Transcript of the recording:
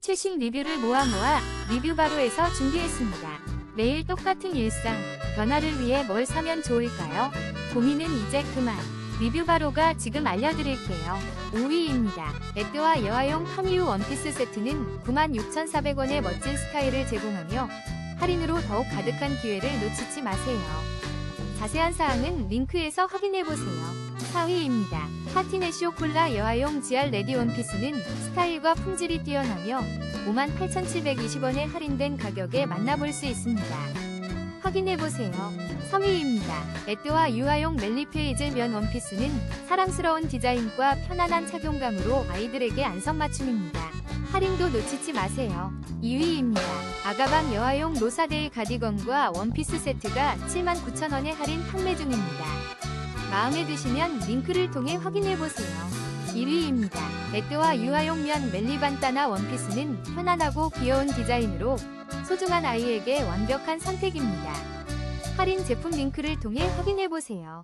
최신 리뷰를 모아 모아 리뷰 바로에서 준비했습니다. 매일 똑같은 일상, 변화를 위해 뭘 사면 좋을까요? 고민은 이제 그만. 리뷰 바로가 지금 알려드릴게요. 5위입니다. 에드와 여아용 컴유 원피스 세트는 96,400원의 멋진 스타일을 제공하며 할인으로 더욱 가득한 기회를 놓치지 마세요. 자세한 사항은 링크에서 확인해보세요. 4위입니다. 파티네쇼 콜라 여아용 GR 레디 원피스는 스타일과 품질이 뛰어나며 58,720원의 할인된 가격에 만나볼 수 있습니다. 확인해보세요. 3위입니다. 에뜨와 유아용 멜리페이즐 면 원피스는 사랑스러운 디자인과 편안한 착용감으로 아이들에게 안성맞춤입니다. 할인도 놓치지 마세요. 2위입니다. 아가방 여아용 로사데이 가디건과 원피스 세트가 79,000원에 할인 판매 중입니다. 마음에 드시면 링크를 통해 확인해보세요. 1위입니다. 에뜨와 유아용 면 멜리반따나 원피스는 편안하고 귀여운 디자인으로 소중한 아이에게 완벽한 선택입니다. 할인 제품 링크를 통해 확인해보세요.